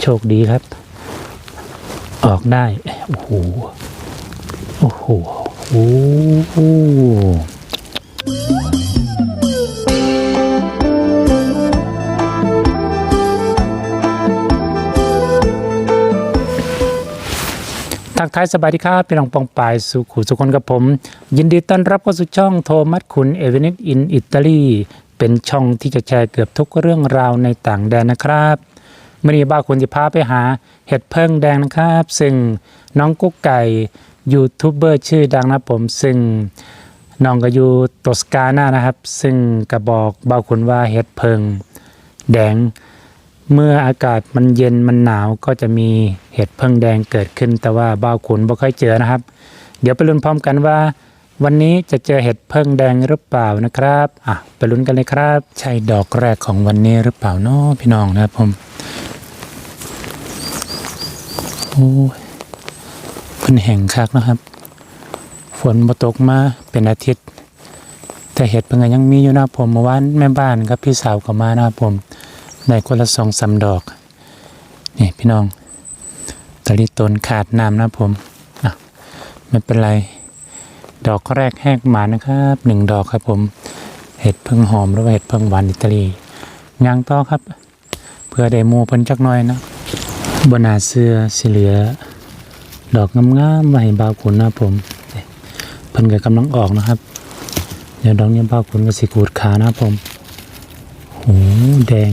โชคดีครับ ออกได้ โอ้โห โอ้โห โอ้โหทักทายสบายดีครับพี่น้องปองปายสุขุสุคนกับผม ยินดีต้อนรับเข้าสู่ช่องโทมัสคุณเอเวนิตอินอิตาลีเป็นช่องที่จะแชร์เกือบทุกเรื่องราวในต่างแดนนะครับ มื่อนี้บ้าคุณจะพาไปหาเห็ดเพิ่งแดงนะครับ ซึ่งน้องกุ๊กไก่ยูทูบเบอร์ชื่อดังนะผม ซึ่งน้องก็อยู่ตสกานานะครับ ซึ่งกระบอกบ้าคุณว่าเห็ดเพิงแดง เมื่ออากาศมันเย็นมันหนาวก็จะมีเห็ดเพิ่งแดงเกิดขึ้น แต่ว่าบ้าวขุนบ่ค่อยเจอนะครับ เดี๋ยวไปลุ้นพร้อมกันว่า วันนี้จะเจอเห็ดเพิ่งแดงหรือเปล่านะครับอะไปลุ้นกันเลยครับ ใช่ดอกแรกของวันนี้หรือเปล่าเนาะพี่น้องนะครับผม โอ้ยเพิ่นแห่งคักนะครับ ฝนมาตกมาเป็นอาทิตย์ แต่เห็ดเพิ่งยังมีอยู่นะผมเมื่อวานแม่บ้านกับพี่สาวก็มานะครับผมได้คนละสองสามดอก นี่พี่น้องตะลิตนขาดน้ำนะผมอะไม่เป็นไร ดอกแรกแหกหมานะครับหนึ่งดอกครับผม เห็ดเพิ่งหอมหรือว่าเห็ดเพิ่งหวานอิตาลีย่างต่อครับ เพื่อได้มูเพิ่นจักหน่อยนะ บนาเสื้อสีเหลือ ดอกงามๆไว้ให้บ่าวขุนนะผมเพิ่นก็กำลังออกนะครับ เดี๋ยวดอกนี้บ่าวขุนก็สิขูดขานะผมโอ้แดง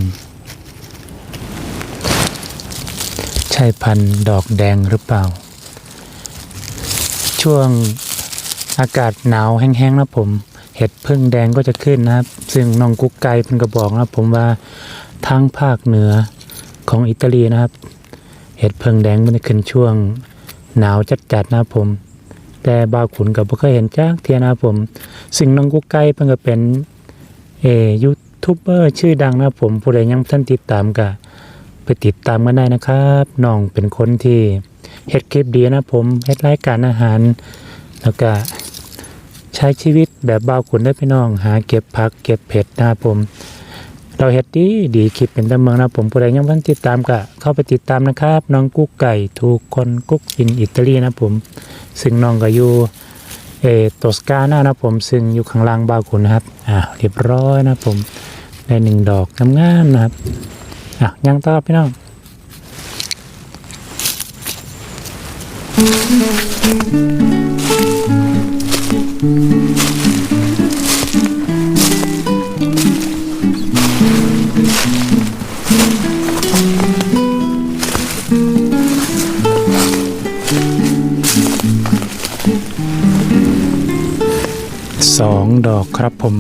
ใช่พันธุ์ดอกแดงหรือเปล่า ช่วงอากาศหนาวแห้งๆนะผมเห็ดพึ่งแดงก็จะขึ้นนะครับ ซึ่งน้องกุ๊กไก่เป็นกระบอกนะผมว่าทางภาคเหนือของอิตาลีนะครับ เห็ดเพึ่งแดงมันขึ้นช่วง หนาวจัดๆนะผม แต่บาขุนกับบ่เคยเห็นจ้าเทียนะผมซึ่งน้องกุ๊กไก่เป็นก็เป็นเอยูทูบเบอร์ชื่อดังนะผมผู้ใดยังท่านติดตามก็ไปติดตามกันได้นะครับน้องเป็นคนที่เฮ็ดคลิปดีนะผมเฮ็ดรายการอาหาร แล้วก็ใช้ชีวิตแบบบาขุนได้พี่น้อง หาเก็บผักเก็บเผ็ดนะผม เราเฮ็ดดีดีคลิปเป็นตะเมืองนะผมผู้ใดยังท่านติดตามก็เข้าไปติดตามนะครับ น้องกุ๊กไก่ถูกคนกุ๊กอินอิตาลีนะผม ซึ่งน้องก็อยู่เออโตสกาหน้านะผมซึ่งอยู่ข้างล่างบาวขุนนะครับอ่าเรียบร้อยนะผมได้หนึ่งดอกงามๆนะครับอะยังต่อพี่น้องส ครับผม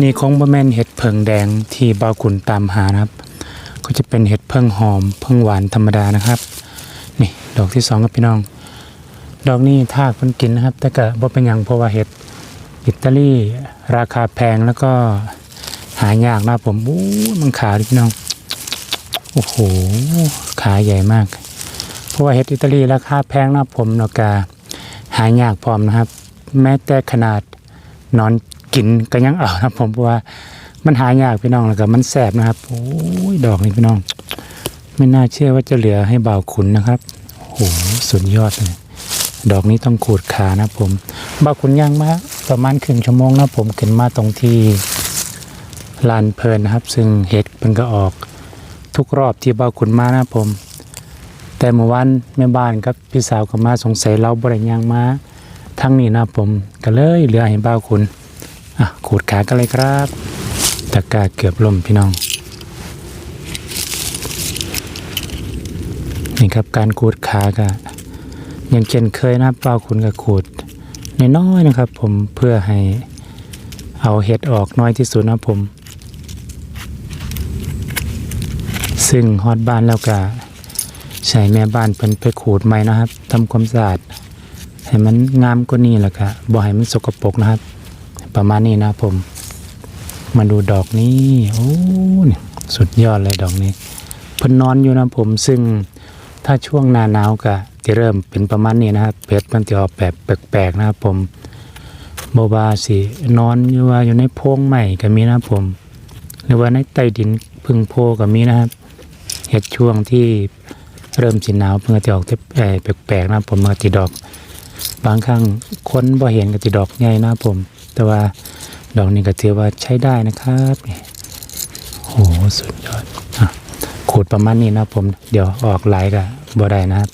นี่คงบ่แม่นเห็ดเพิงแดงที่บ่าวขุนตามหานะครับ ก็จะเป็นเห็ดเพิงหอมเพิงหวานธรรมดานะครับ นี่ดอกที่สองครับพี่น้อง ดอกนี้ทากเพิ่นกินนะครับ แต่ก็บ่เป็นหยังเพราะว่าเห็ดอิตาลีราคาแพงแล้วก็หายากนะผมอู้มันขาวพี่น้อง โอ้โห ขาใหญ่มาก เพราะว่าเห็ดอิตาลีราคาแพงนะผมแล้วก็หายากพร้อมนะครับ แม้แต่ขนาดนอน กินก็ยังเอานะครับผมเพราะว่ามันหายากพี่น้องแล้วก็มันแสบนะครับโอ้ยดอกนี้พี่น้อง ไม่น่าเชื่อว่าจะเหลือให้บ่าวขุนนะครับโอ้โหสุดยอดเลยดอกนี้ต้องขูดขานะผมบ่าวขุนย่างมาประมาณครึ่งชั่วโมงนะผมขึ้นมาตรงที่ลานเพลินนะครับ ซึ่งเห็ดมันก็ออกทุกรอบที่บ่าวขุนมานะผม แต่เมื่อวานแม่บ้านกับพี่สาวก็มาสงสัยเราบริย่างมาทั้งนี้นะผมก็เลยเหลือให้บ่าวขุน อะขูดขากันเลยครับตะกร้าเกือบล่มพี่น้อง นี่ครับการขูดขาก็ยังเช่นเคยนะครับบ่าวขุนก็ขูดน้อยๆนะครับ ผมเพื่อให้เอาเห็ดออกน้อยที่สุดนะครับผม ซึ่งฮอดบ้านแล้วก็ใช้แม่บ้านเพิ่นไปขูดใหม่นะครับทำความสะอาดให้มันงามกว่านี้แล้วก็บ่ให้มันสกปรกนะครับ ประมาณนี้นะผม มาดูดอกนี้โอ้นี่สุดยอดเลยดอกนี้เพิ่นนอนอยู่นะผมซึ่งถ้าช่วงหน้าหนาวก็จะเริ่มเป็นประมาณนี้นะครับเพชรมันจะออกแบบแปลกๆนะครับผมโบบาสินอนอยู่ว่าอยู่ในโพงใหม่ก็มีนะครับผม หรือว่าในใต้ดินพึ่งโพก็มีนะครับเห็ดช่วงที่เริ่มสิหนาวเมื่อจะออกที่แปลกๆนะครับผมเมื่อติดดอก บางครั้งคนบ่เห็นก็ติดดอกใหญ่นะครับผม แต่ว่าดอกนี้ก็ถือว่าใช้ได้นะครับนี่โหสุดยอดอะขูดประมาณนี้นะผม เดี๋ยวออกไหลก็บ่ได้นะครับ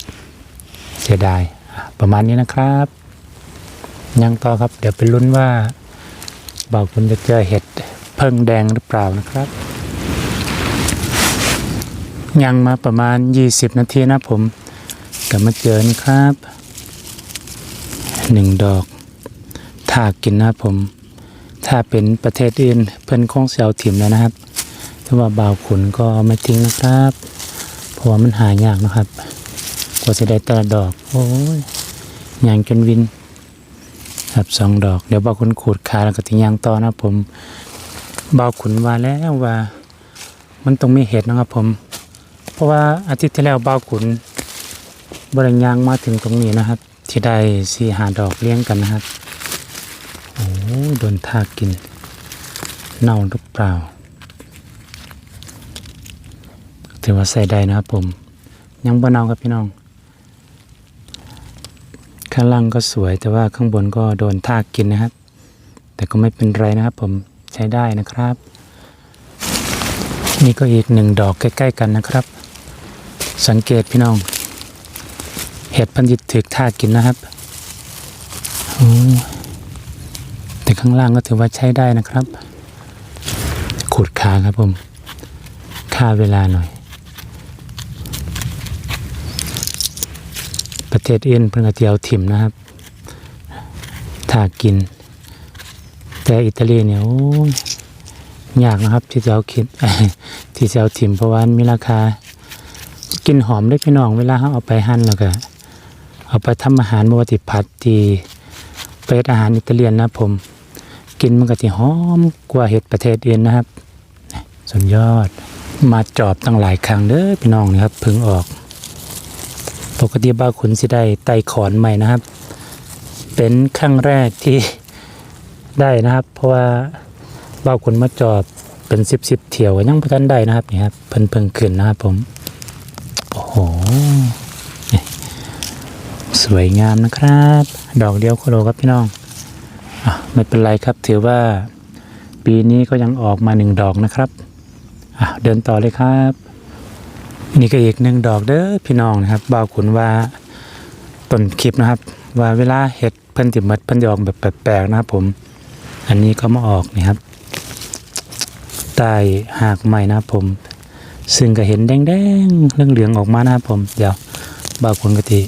เสียดายประมาณนี้นะครับ ยังต่อครับ เดี๋ยวไปลุ้นว่าบ่าวคุณจะเจอเห็ดเพิ่งแดงหรือเปล่านะครับ ยังมาประมาณ 20 นาทีนะผมกลับมาเจอนี่ครับหนึ่งดอก ถ้ากินนะผม ถ้าเป็นประเทศอื่นเพิ่นคงเสียวถิ่มแล้วนะครับแต่ว่าบ่าวขุนก็ไม่ทิ้งนะครับเพราะว่ามันหายากนะครับกว่าจะได้แต่ละดอกโอ้ยยางจนวินครับสองดอก เดี๋ยวบ่าวขุนขูดขาแล้วก็ทิ้งยางต่อนะผมบ่าวขุนว่าแล้วว่า มันต้องมีเห็ดนะครับผม เพราะว่าอาทิตย์ที่แล้วบ่าวขุนบริยางมาถึงตรงนี้นะครับ ที่ได้สี่หาดอกเลี้ยงกันนะครับ โอ้โดนทากกิน เน่าหรือเปล่าถือว่าใส่ได้นะครับผม ยังบ่เน่าครับพี่น้อง ข้างล่างก็สวยแต่ว่าข้างบนก็โดนทากกินนะครับ แต่ก็ไม่เป็นไรนะครับผมใช้ได้นะครับ นี่ก็อีกหนึ่งดอกใกล้ ๆ กันนะครับ สังเกตพี่น้อง เห็ดพันธุ์ถึกทากกินนะครับ โอ้ แต่ข้างล่างก็ถือว่าใช้ได้นะครับขูดขาครับผมค่าเวลาหน่อย ประเทศอื่นเพิ่งเอาเตียวถิ่มนะครับ ถ้ากิน แต่อิตาลีเนี่ยโอ้ยากนะครับ ที่จะเอาคิดที่จะเอาถิ่มเพราะว่ามันมีราคา กินหอมได้พี่น้องเวลาเขาเอาไปหั่นแล้วก็เอาไปทำอาหารบวติผัดที่เป็นอาหารอิตาเลียนนะผม กินมันก็จะหอมกว่าเห็ดประเทศอื่นนะครับ สุดยอดมาจอบตั้งหลายครั้งเด้อพี่น้องนะครับพึ่งออก ปกติบ้าขุนสิได้ไต่ขอนใหม่นะครับ เป็นครั้งแรกที่ได้นะครับ เพราะว่าบ้าขุนมาจอบเป็นสิบสิบเที่ยวยังไม่ทันได้นะครับนี่ครับเพิ่นเพิ่งขึ้นนะครับผมโอ้โหสวยงามนะครับ ดอกเดียวโคโลครับพี่น้อง ไม่เป็นไรครับถือว่าปีนี้ก็ยังออกมาหนึ่งดอกนะครับเดินต่อเลยครับ นี่ก็อีกหนึ่งดอกเด้อพี่น้องนะครับบ่าวขุนว่าต้นคลิปนะครับ ว่าเวลาเห็ดเพิ่นติมัดเพิ่นจะออกแบบแปลกๆนะครับผม อันนี้ก็มาออกนี่ครับใต้หากใหม่นะครับผม ซึ่งก็เห็นแดงๆเรื่องเหลืองๆออกมานะครับผม เดี๋ยวบ่าวขุนกติ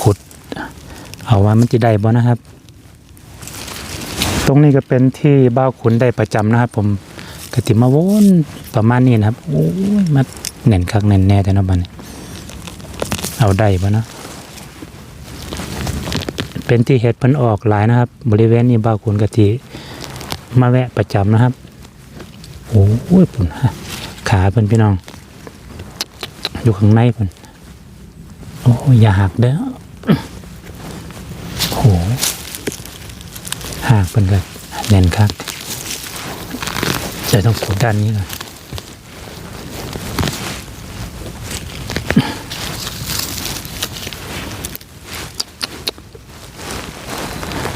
ขุด เอาว่ามันจะได้บ่นะครับ ตรงนี้ก็เป็นที่บ่าขุนได้ประจำนะครับ ผมกติมาวนประมาณนี้นะครับโอ้ยมาแน่นคักแน่นแน่แต่นะบัดนี้เอาได้บ่เนะเป็นที่เห็ดพิ่นออกหลายนะครับ บริเวณนี้บ่าขุนกะทิมาแวะประจำนะครับโอ้ยปุ่นฮะขาเพิ่นพี่น้อง อยู่ข้างในเพิ่นโอ้ยอย่าหักเด้อโอ้ หหักเพิ่นก็แน่นคักจะต้องกดด้านนี้ก่อน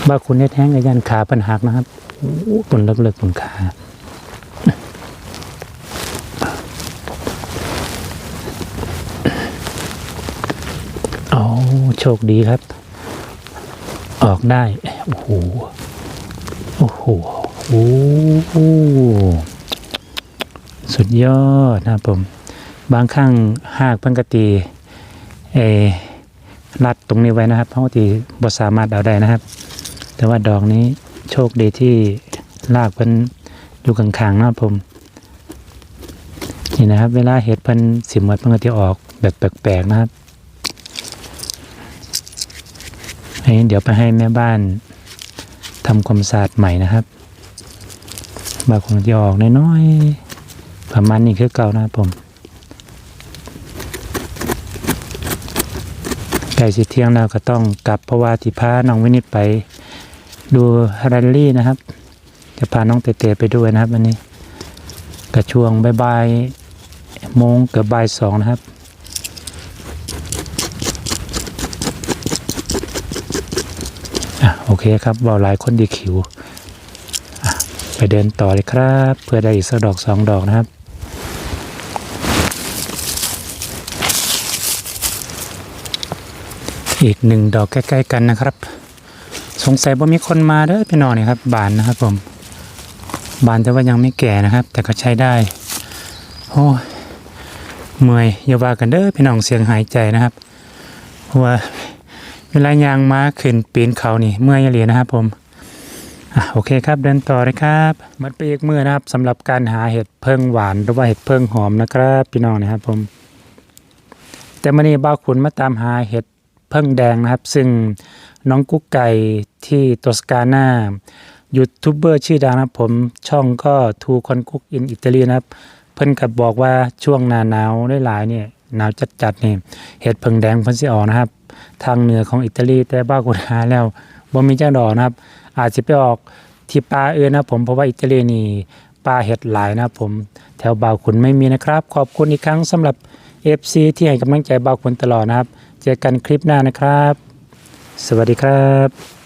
บ้าคุณเนี่ยแท้งกับยันขาเพิ่นหักนะครับโอ้ปุ่นเลิกๆปุ่นขาโอ้โชคดีครับ ออกได้ โอ้โห อ้โหโอ้โหสุดยอดนะครับผม บางครั้งหากพันกตีเอรัดตรงนี้ไว้นะครับ เพราะว่าตีบสามารถเอาได้นะครับ แต่ว่าดอกนี้โชคดีที่ลากเพิ่นอยู่ข้างๆนะครับผม นี่นะครับ เวลาเห็ดพิ่นสิมหมดพิ่นก็จะออกแบบแปลกๆนะครับเดี๋ยวไปให้แม่บ้าน ทำความสะอาดใหม่นะครับบางคนจะออกน้อยๆประมาณนี้คือเก่านะครับผมใกล้สิเที่ยงแล้วก็ต้องกลับเพราะว่าที่พาน้องวินิตไป ดูแรลลี่นะครับ จะพาน้องเตเตไปด้วยนะครับวันนี้กระช่วงบ่ายโมงเกือบบ่ายสองนะครับ อะโอเคครับเบาหลายคนดีคิว ไปเดินต่อเลยครับ เพื่อได้อีกสักดอกสองดอกนะครับอีกหนึ่งดอกใกล้ๆกันนะครับ สงสัยว่ามีคนมาเด้อพี่น้องนี่ครับ บานนะครับผม บานแต่ว่ายังไม่แก่นะครับ แต่ก็ใช้ได้โอ้ยเมื่อยอย่าว่ากันเด้อพี่น้องเสียงหายใจนะครับเพราะว่า เวลายางม้าขึ้นปีนเขานี่เมื่อยเหลียนะครับผมอะโอเคครับเดินต่อเลยครับมัดไปอีกมือนะครับสำหรับการหาเห็ดเพิ่งหวานหรือว่าเห็ดเพิ่งหอมนะครับพี่น้องนะครับผม แต่มื่อนี้บ้าขุนมาตามหาเห็ดเพิ่งแดงนะครับ ซึ่งน้องกุ๊กไก่ที่โตสกาน่ายูทูบเบอร์ชื่อดังนะครับผมช่องก็ทูคอนกุ๊กอินอิตาลีนะครับ เพิ่นกับบอกว่าช่วงหน้าหนาวได้หลายเนี่ย หนาวจัดๆนี่เห็ดเพิงแดงเพิ่นสิออกนะครับ ทางเหนือของอิตาลีแต่บ้าวขุหาแล้วบ่มีจังดอกนะครับ อาจจะไปออกที่ป่าอื่นนะผมเพราะว่าอิตาลีนี่ป่าเห็ดหลายนะผมแถวบ่าวขุนไม่มีนะครับ ขอบคุณอีกครั้งสำหรับ FC ที่ให้กำลังใจบ่าวขุนตลอดนะครับ เจอกันคลิปหน้านะครับ สวัสดีครับ